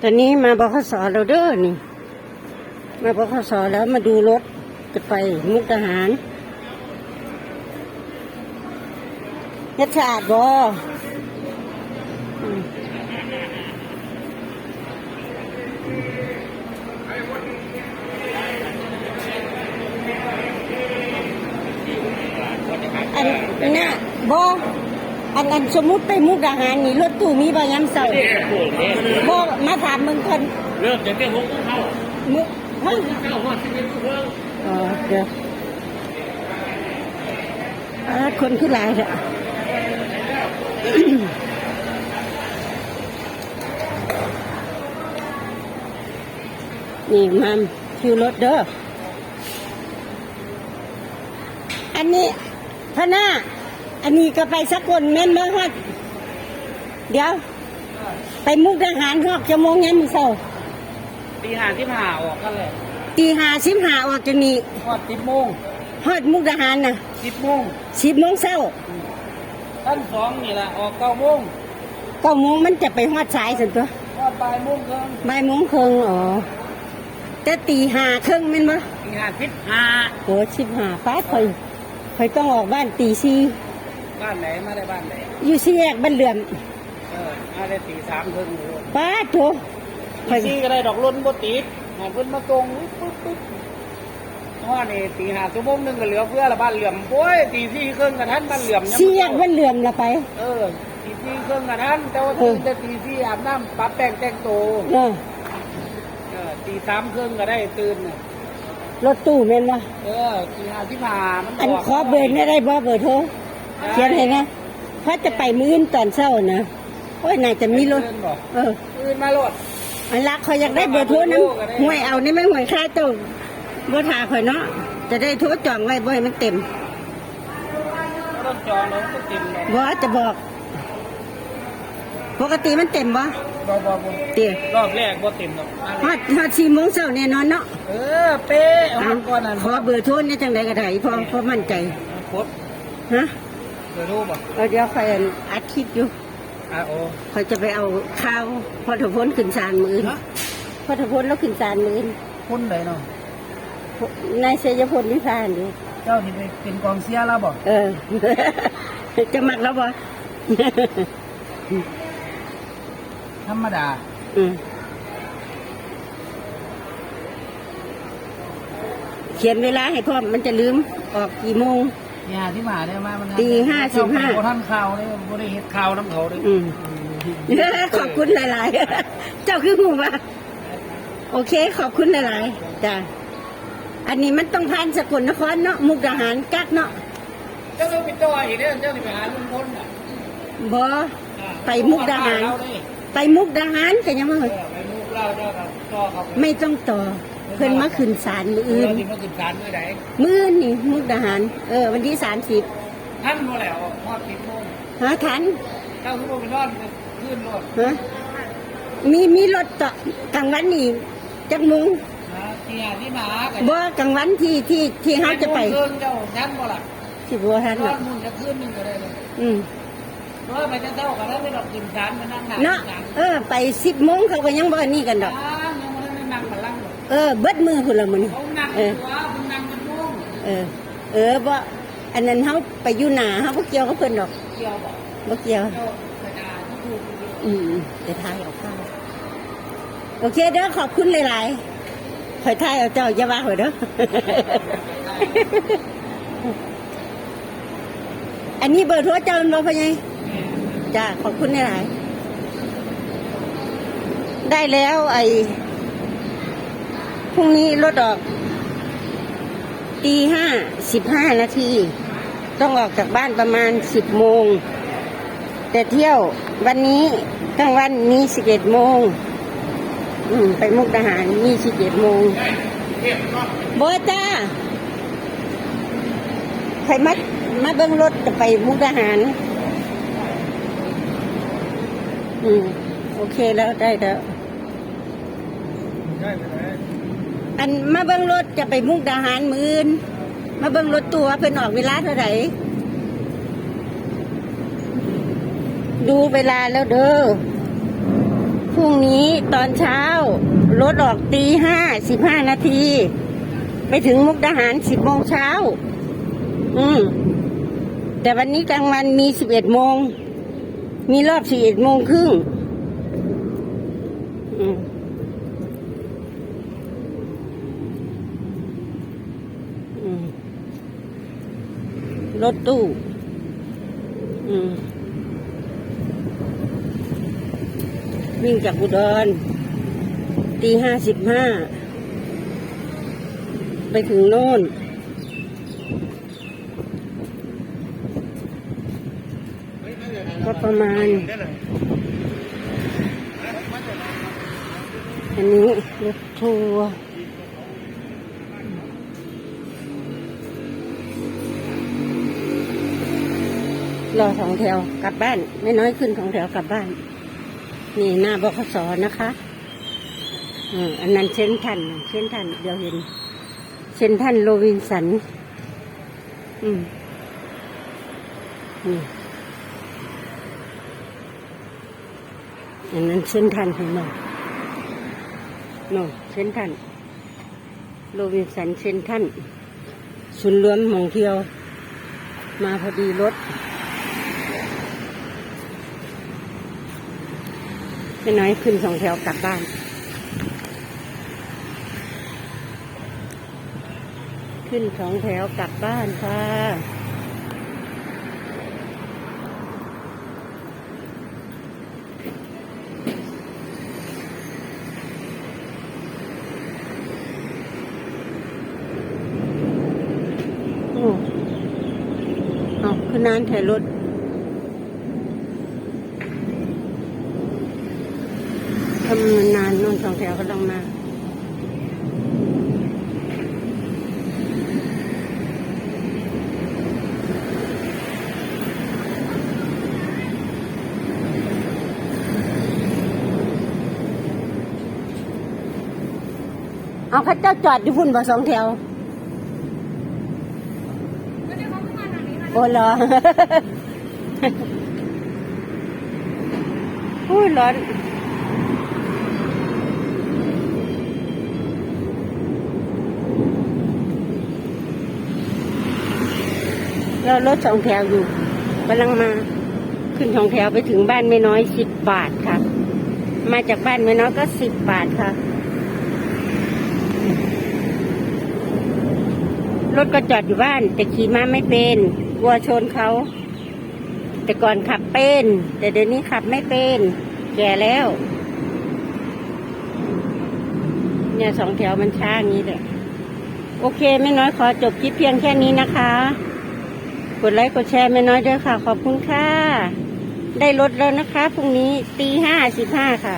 ตอนนี้มาบขสเราเด้อนี่ มาบขสแล้วมาดูรถจะไปมุกดาหารเฮ็ดสะอาดบ่อืมอันอันน่ะบ่อันอันสมมุติไปมุกดาหารนี่รถตู้มีบ่ยามเช้าเด็กโกรธเนี่ยบ่าถามมึงคน เริ่มจากเรื่องหกเข้ามึงมึงเข้าว่าชีวิตเพิ่งอ๋อเดี๋ยวคนขึ้นหลายเถอะนี่มันคิวรถเด้อ อันนี้พะหน้าอันนี้ก็ไปสักคนแม่นบ่ฮอดเดี๋ยว ไปมุกดาหารฮอกจะโมงยังมือเศร้า ตีห้าที่ผ่าออกกันเลยตีหาสิบหาออกจากนี้ทอดสิบโมงฮอดมุกดาหารน่ะสิบโมงสิบโมงเช้าท่านสองนี่แหละออกเก้าโมงเก้าโมงมันจะไปฮอดสายสันตัวทอดบ่ายโมงครึ่งบ่ายโมงครึ่งอ๋อแต่ตีหาครึ่งแม่นบ่ตีห้าสิบห้าโหสิบหาป้าคอยคอยต้องออกบ้านตีสี่บ้านไหนมาได้บ้านไหนอยู่สี่แยกบ้านเหลื่อมเออมาได้ตีสามครึ่งอยู่ป้าโถคอยตีสี่ก็ได้ดอกล้นบ่ติดหาเพิ่นมาตรงปุ๊บปุ๊บเพราะว่านี่ตีห้าชั่วโมงหนึงก็เหลือเพื่อละบ้านเหลื่อมโอ้ยตีสี่ครึ่งกับท่านบ้านเหลื่อมยังสี่บ่แยกเข้าบ้านเหลื่อมละไป เออตีสี่ครึ่งกับท่านแต่ว่าเอตื่อนแต่ตีสี่อาบน้ำปรับแป้งแต่งตัวเออเออตีสามครึ่งก็ได้ตื่นน่ะรถตู้แม่นบ่เออตีห้าที่ผ่ามันอันขอเบอร์ได้ได้บ่เบอร์โทรเขียนให้นะเพราะจะไปมื้ออนตอนเช้านะโอ้ยน่าจะมีรถตื่นบ่เออ ตื่นมาโลด อันรักคอยอยากได้เบอร์โทรน้ำห่วยเอานี่ไม่ห่วยค่าเจ้าบ่ทาคอยเนาะจะได้โทรจองไว้บ่ให้มันเต็มไม่ต้องจองเลยมันก็เต็มเลยบ่จะบอก ปกติมันเต็มบ่บ่บ่บ่เตี๋ยรอบแรกบ่เต็มหรอกฮอดฮอดสี่โมงเช้าแน่นอนเนาะเออเป๊ะเอามันก่อนนั่นขอเบอร์โทรนี่จังไดก็ได้พอพอมั่นใจกดฮะเบอร์รูปบ่เอาเดี๋ยวคอยอัดคลิปอยู่ อะโอ้คอยจะไปเอาข้าวพอถพ้นขึ้นศาลมื้ออื่นฮะพอถพ้นแล้วขึ้นศาลมื้ออื่นคนไหนเนาะนายเสยพลนิพานอยู่เจ้าที่ไปเป็นกองเชียร์แล้วบ่เออจะมักแล้วบ่ธรรมดา อืมเขียนเวลาให้พร้อมมันจะลืมออกกี่โมง เนี่ยที่มาเนี่ยมามันตีห้าสิบห้าเจ้บ่ทันข่าวเลยบ่ได้เฮ็ดข่าวน้ำเขาเลยอืมขอบคุณหลาย ๆ เจ้าคือหูว่าโอเค ขอบคุณหลายๆจ้ะอันนี้มันต้องผ่านสกลนครเนาะมุกดาหารกักเนาะเจ้าต้องไปจ่ออีกเด้อเจ้าสิไปหาลุงพลน่ะบออะไปมุกดาหารเอดิไปมุกดาหารกันยังไงเออไปมุกเล่าเจ้ากับจ่อเขาไปไม่ต้องต่อ เพิ่นมาขึ้นศาลมืออื่นเราที่มาขึ้นศาลเมื่อไหร่มืออื่นนี่มุกดาหาร เออ วันที่สามสิบท่านมาแล้วทอดสิบโมงหาทันเจ้าทุกคนไปนอนขึ้นรถฮะมีมีรถต่อกลางวันนี่จักโมุงนะที่หาที่มากันบ่กลางวันที่ที่ที่เขาจะไป Ừ. เครื่องเจ้าท่านบ่ล่ะสิบัวทันนอเนาะนมุ่งจะขึ้นหนึ่งก็ได้เลยอืม เพราะว่าไปจะเจ้ากันแล้วไม่ดอกกินศาลมานั่งหนังเนาะเออ ไปสิบโมงเขาก็ยังบ่นี่กันดอก อ่ายังไม่ได้นั่งมาลังหรอก เออ เบิดมือพุ่นละมื้อนี้เขานั่งเอตัวอคุณนั่งกันม่วงเออ เออบ่อันนั้นเฮาไปอยู่หน้าเฮาบ่เกี่ยวกับเพิ่นดอกเกี่ยวบอกบ่เกี่ยวเจ้ากระดาษที่ถูกอืมจะทายเอาข้าวโอเคเด้อขอบคุณหลายๆคอยทายเอาเจ้าอย่าว่าเหอะเด้ออันนี้เบอร์โทรเจ้ามันบ่พ่อใหญ่จ้าขอบคุณหลายๆได้แล้วไอ้ พรุ่งนี้รถออกตีห้าสิบห้านาที ต้องออกจากบ้านประมาณสิบโมง แต่เที่ยววันนี้กลางวันมีสิบเอ็ดโมงไปมุกดาหารมีสิบเอ็ดโมงโบจ้าใครมามาเบิ้งรถจะไปมุกดาหาร อืม โอเคแล้วได้แล้วได้ไหน อันมาเบิ้งรถจะไปมุกดาหารมืนมาเบิ้งรถตัวเพิ่นออกเวลาเท่าไหร่ดูเวลาแล้วเด้อพรุ่งนี้ตอนเช้ารถออกตีห้าสิบห้านาที ไปถึงมุกดาหารสิบโมงเช้า อืม แต่วันนี้กลางวันมีสิบเอ็ดโมง มีรอบสี่เอ็ดโมงครึ่ง อืม รถตู้ อืม วิ่งจากอุดรตีห้าสิบห้า ไปถึงโน่น ก็ประมาณ อันนี้รถทัวร์ รอสองแถวกลับบ้าน ไม่น้อยขึ้นสองแถวกลับบ้าน นี่หน้าบขสนะคะอันนั้นเช่นทันเช่นทันเดี๋ยวเห็น เช่นทันโรวินสัน อืมนี่อันนั้นเช่นทันเห็นไหมโน่นเช่นทันโรวินสันเช่นทันศูนย์รวมหมองเที่ยว มาพอดีรถ ไม่น้อยขึ้นสองแถวกลับบ้าน ขึ้นสองแถวกลับบ้านค่ะโอ้เอาคือนานถ่ายรถ ทำนานนอนสองแถวก็ต้องมาเอาเข้าเจ้าจอดอยู่พุ่นบ่สองแถวโอ้เหรออุ้ยร้อน เรารถสองแถวอยู่กำลังมาขึ้นสองแถวไปถึงบ้านไม่น้อยสิบบาทค่ะ มาจากบ้านไม่น้อยก็สิบบาทค่ะ รถก็จอดอยู่บ้าน แต่ขี่มาไม่เป็นกลัวชนเขา แต่ก่อนขับเป็น แต่เดี๋ยวนี้ขับไม่เป็น แก่แล้ว เนี่ยสองแถวมันช้าอย่างนี้แหละโอเค ไม่น้อยขอจบคลิปเพียงแค่นี้นะคะ กดไลค์กดแชร์ไม่น้อยด้วยค่ะ ขอบคุณค่ะ ได้รถแล้วนะคะพรุ่งนี้ตีห้าสิบห้าค่ะ